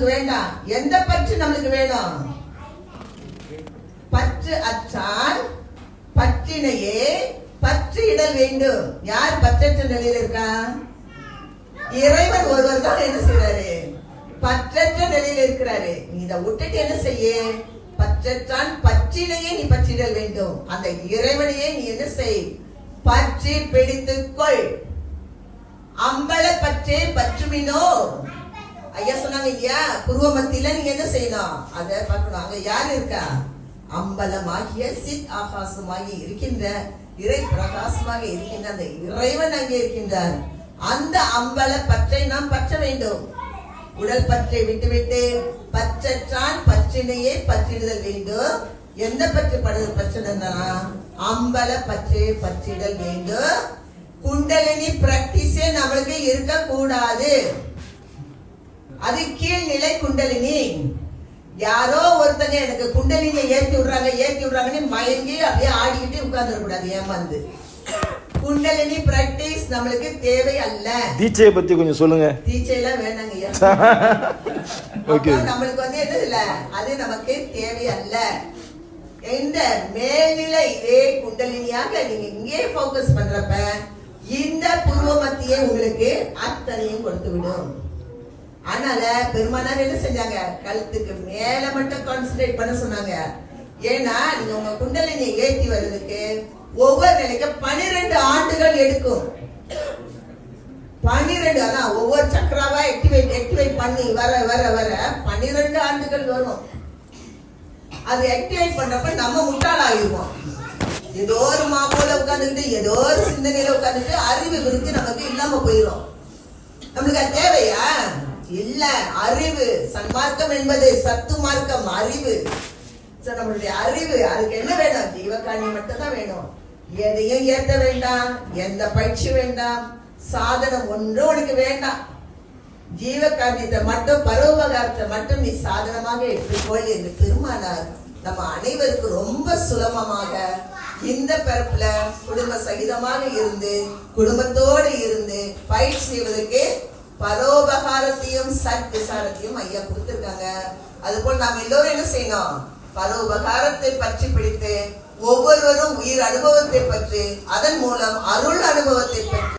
நம்மளுக்கு வேண்டாம் எந்த பற்று நம்மளுக்கு வேணும்? பற்று அச்சால் பற்றினையே பற்று இடல் வேண்டும். யார் பற்றற்ற நிலையில் இருக்கா? இறைவன் ஒருவர் தான் என்ன செய்யறாரு பற்றற்ற நிலையில் இருக்கிறாரு. நீ இதை விட்டுட்டு என்ன செய்ய? பற்றற்றான் பற்றினையே நீ பற்றிடல் வேண்டும். அந்த இறைவனையே நீ என்ன செய்? பற்றி பிடித்துக்கொள். கொள் அம்பல பற்றே பற்றுமினோ. ஐயா சொன்னாங்க ஐயா புருவ மத்தியில நீங்க என்ன செய்யணும் அதை பார்க்கணும். அங்க யார் இருக்கா? அம்பலமாகிய சித் ஆகாசமாகி இருக்கின்ற இறை பிரகாசமாக இருக்கின்ற அந்த இறைவன் அங்கே இருக்கின்றார். அந்த அம்பல பற்றை நாம் பற்ற வேண்டும். உடல் பற்றை விட்டுவிட்டு பற்றற்றான் பற்றினையே பற்றிடுதல் வேண்டும். எந்த பற்று படுதல் பற்றினா அம்பல பற்றை பற்றிடல் வேண்டும். குண்டலினி பிராக்டிஸே நம்மளுக்கு இருக்க கூடாது அது கீழ்நிலை குண்டலினி. யாரோ ஒருத்தங்க எனக்கு குண்டலினியை ஏத்தி விடுறாங்க ஏத்தி விடுறாங்கன்னு மயங்கி அப்படியே ஆடிக்கிட்டு உட்கார்ந்துட கூடாது ஏமாந்து. குண்டலினி பிராக்டிஸ் நம்மளுக்கு தேவை அல்ல. தீட்சையை பத்தி கொஞ்சம் சொல்லுங்க. டீச்சர்லாம் வேணாங்க. அப்போ நம்மளுக்கு வந்து என்ன இல்ல? அது நமக்கு தேவை அல்ல. இந்த மேல்நிலை இதே குண்டலினியாக நீங்க இங்கே ஃபோக்கஸ் பண்றப்ப இந்த புருவ மத்தியே உங்களுக்கு அத்தனையும் கொடுத்து விடும் அதனால பெருமானார் என்ன செஞ்சாங்க? கழுத்துக்கு மேல மட்டும் கான்சென்ட்ரேட் பண்ண சொன்னாங்க. ஏன்னா நீங்க உங்க குண்டலினியை ஏத்தி வர்றதுக்கு ஒவ்வொரு நிலைக்கு பனிரெண்டு ஆண்டுகள் எடுக்கும். பன்னிரெண்டு அதான் ஒவ்வொரு சக்கராவா ஆக்டிவேட் ஆக்டிவேட் பண்ணி வர வர வர பன்னிரெண்டு ஆண்டுகள் வரும் அது ஆக்டிவேட் பண்றப்ப நம்ம முட்டாள் ஆகிடுவோம் ஏதோ ஒரு மாமூல உட்காந்துக்கிட்டு ஏதோ ஒரு சிந்தனையில உட்காந்துட்டு அறிவு விருத்தி நமக்கு இல்லாம போயிடும் நம்மளுக்கு அது தேவையா? இல்ல அறிவு. சன்மார்க்கம் என்பது சத்து மார்க்கம் அறிவு. நம்மளுடைய அறிவு அதுக்கு என்ன வேணும்? ஜீவகாணி மட்டும் தான் வேணும். எதையும் ஏற்ற வேண்டாம் எந்த பயிற்சி வேண்டாம் சாதனம் ஒன்றும் உனக்கு வேண்டாம். ஜீவகாரியத்தை மட்டும் பரோபகாரத்தை மட்டும் நீ சாதனமாக எடுத்துக்கொள் என்று பெருமானார் நம்ம அனைவருக்கும் ரொம்ப சுலபமாக இந்த பிறப்புல குடும்ப சகிதமாக இருந்து குடும்பத்தோடு இருந்து பயிற்சி செய்வதற்கு விசாரத்தையும் சத் விசாரத்தையும் ஐயா கொடுத்திருக்காங்க. அதுபோல் நாம் எல்லோரும் என்ன செய்யணும்? பல உபகாரத்தை பற்றி பிடித்து ஒவ்வொருவரும் உயிர் அனுபவத்தை பற்றி அதன் மூலம் அருள் அனுபவத்தை பற்றி